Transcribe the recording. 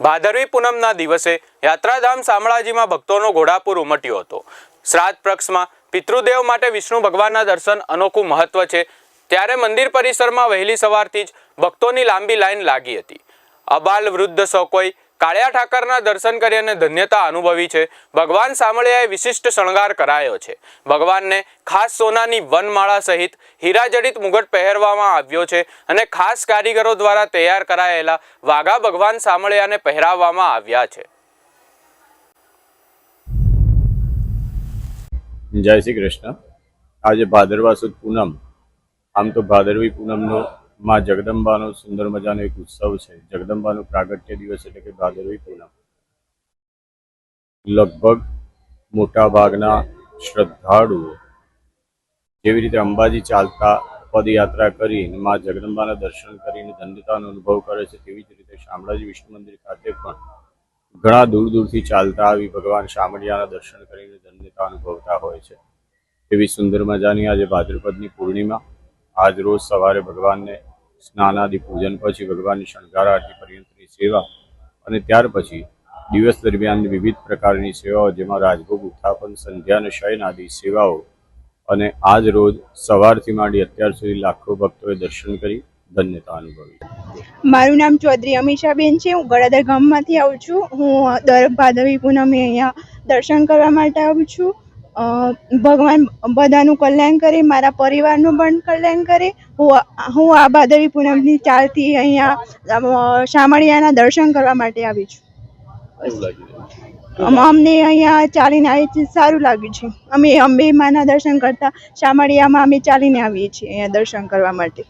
ભાદરવી પૂનમના દિવસે યાત્રાધામ શામળાજીમાં ભક્તોનો ઘોડાપુર ઉમટ્યો હતો. શ્રાદ્ધ પક્ષમાં પિતૃદેવ માટે વિષ્ણુ ભગવાનના દર્શન અનોખું મહત્વ છે. ત્યારે મંદિર પરિસરમાં વહેલી સવારથી જ ભક્તોની લાંબી લાઈન લાગી હતી. અબાલ વૃદ્ધ સૌ કોઈ કાળિયા ઠાકરના દર્શન કરી અને ધન્યતા અનુભવી છે. ભગવાન સામળિયાએ વિશિષ્ટ શણગાર કરાયો છે. ભગવાનને ખાસ સોનાની વનમાળા સહિત હીરાજડિત મુગટ પહેરવામાં આવ્યો છે અને ખાસ કારીગરો દ્વારા તૈયાર કરાયેલા વાઘા ભગવાન સામળિયાને પહેરાવવામાં આવ્યા છે. જય શ્રી કૃષ્ણ. આજે ભાદરવા સુદ પૂનમ. આમ તો ભાદરવી પૂનમનો માં જગદંબાનો સુંદર મજાનો એક ઉત્સવ છે. જગદંબાનો પ્રાગટ્ય દિવસ એટલે કે ભાદરવી પૂનમ. લગભગ મોટા શ્રદ્ધાળુઓ જેવી રીતે અંબાજી ચાલતા પદયાત્રા કરીને માં જગદંબાના દર્શન કરીને ધન્યતાનો અનુભવ કરે છે, તેવી જ રીતે શામળાજી વિષ્ણુ મંદિર ખાતે પણ ઘણા દૂર દૂરથી ચાલતા આવી ભગવાન શામળિયાના દર્શન કરીને ધન્યતા અનુભવતા હોય છે. એવી સુંદર મજાની આજે ભાદ્રપદની પૂર્ણિમા. આજ રોજ સવારે ભગવાનને સ્નાનાદિ પૂજન પછી ભગવાનની શણગાર આરતી પર્યંતની સેવા અને ત્યાર પછી દિવસ દરમિયાન વિવિધ પ્રકારની સેવાઓ જેમાં રાજભોગ ઉત્થાપન અને શયન આદિ સેવાઓ અને આજ રોજ સવારથી માંડી અત્યાર સુધી લાખો ભક્તોએ દર્શન કરી ધન્યતા અનુભવી. મારું નામ ચૌધરી અમીષાબેન છે. હું ગળાદર ગામમાંથી આવું છું. હું દર ભાદવી પૂનમે અહીંયા દર્શન કરવા માટે આવું છું. ભગવાન બધાનું કલ્યાણ કરે મારા પરિવારનું પણ કલ્યાણ કરે. હું હું આ ભાદવી પૂનમની ચાલતી અહીંયા શામળિયાના દર્શન કરવા માટે આવી છું. અમને અહીંયા ચાલીને આવી છે સારું લાગ્યું છે. અમે અંબે માના દર્શન કરતા શામળિયામાં અમે ચાલીને આવીએ છીએ અહીંયા દર્શન કરવા માટે.